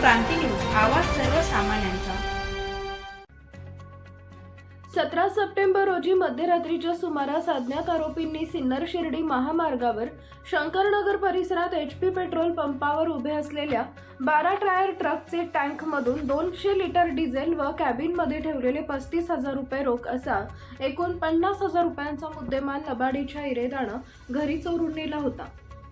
क्रांती news आवाज सर्वसामान्यांचा. सतरा सप्टेंबर रोजी मध्यरात्रीच्या सुमारास अज्ञात आरोपींनी सिन्नर शिर्डी महामार्गावर शंकरनगर परिसरात एच पी पेट्रोल पंपावर उभे असलेल्या बारा टायर ट्रकचे टँकमधून दोनशे लिटर डिझेल व कॅबिनमध्ये ठेवलेले पस्तीस हजार रुपये रोख असा एकूण पन्नास हजार रुपयांचा मुद्देमाल लबाडीच्या इरेदानं घरी चोरून नेला होता.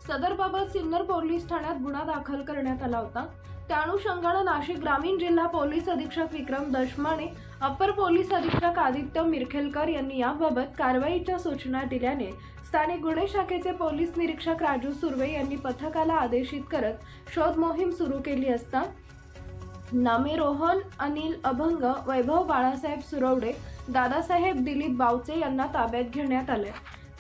सदरबाबत सिन्नर पोलीस ठाण्यात गुन्हा दाखल करण्यात आला होता. त्या अनुषंगानं नाशिक ग्रामीण जिल्हा पोलीस अधीक्षक विक्रम दशमाने अप्पर पोलीस अधीक्षक आदित्य मिरखेलकर यांनी याबाबत कारवाईच्या सूचना दिल्याने स्थानिक गुन्हे शाखेचे पोलीस निरीक्षक राजू सुर्वे यांनी पथकाला आदेशित करत शोध मोहीम सुरू केली असता नामे रोहन अनिल अभंग वैभव बाळासाहेब सुरवडे दादासाहेब दिलीप बावचे यांना ताब्यात घेण्यात आले.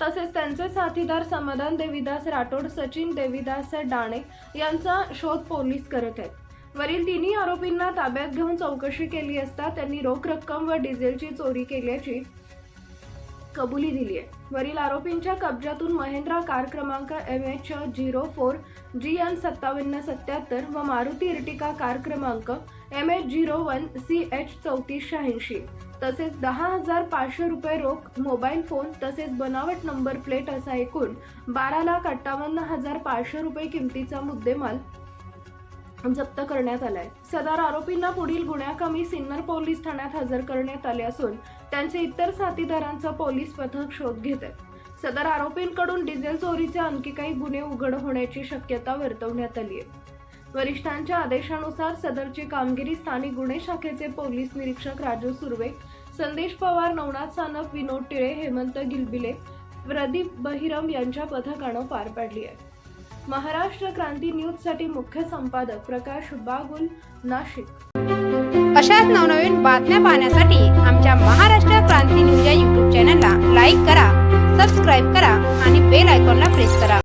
तसेच त्यांचे साथीदार समाधान देवीदास राठोड सचिन देवीदास डाणे यांचा शोध पोलीस करत आहेत. वरील तिन्ही आरोपींना ताब्यात घेऊन चौकशी केली असता त्यांनी रोख रक्कम व डिझेलची चोरी केल्याची कबुली दिली आहे. वरील आरोपींच्या कब्जातून महिंद्रा कार क्रमांक M H zero four G N सत्तावन्न सत्याहत्तर व मारुती इर्टिका कार क्रमांक M H zero one C H चौतीस शहाऐंशी तसेच दहा हजार पाचशे रुपये रोख मोबाईल फोन तसेच बनावट नंबर प्लेट असा एकूण बारा लाख अठ्ठावन्न हजार पाचशे रुपये किमतीचा मुद्देमाल जप्त करण्यात आलाय. सदर आरोपींना पुढील गुन्ह्याकामी सिन्नर पोलीस ठाण्यात हजर करण्यात आले असून त्यांचे इतर साथीदारांचा पोलीस पथक शोध घेत आहे. सदर आरोपींकडून डिझेल चोरीचे आणखी काही गुन्हे उघड होण्याची शक्यता वर्तवण्यात आली आहे. वरिष्ठांच्या आदेशानुसार सदरची कामगिरी स्थानिक गुन्हे शाखेचे पोलीस निरीक्षक राजू सुर्वे संदेश पवार नवनाथ सानप विनोद टिळे हेमंत गिलबिले प्रदीप बहिरम यांच्या पथकानं पार पाडली आहे. महाराष्ट्र क्रांती न्यूजसाठी मुख्य संपादक प्रकाश बागुल नाशिक. अशाच नवनवीन बातम्या पाहण्यासाठी आमच्या महाराष्ट्र क्रांती न्यूज या यूट्यूब चॅनलला लाईक करा सबस्क्राईब करा आणि बेल आयकॉनला प्रेस करा.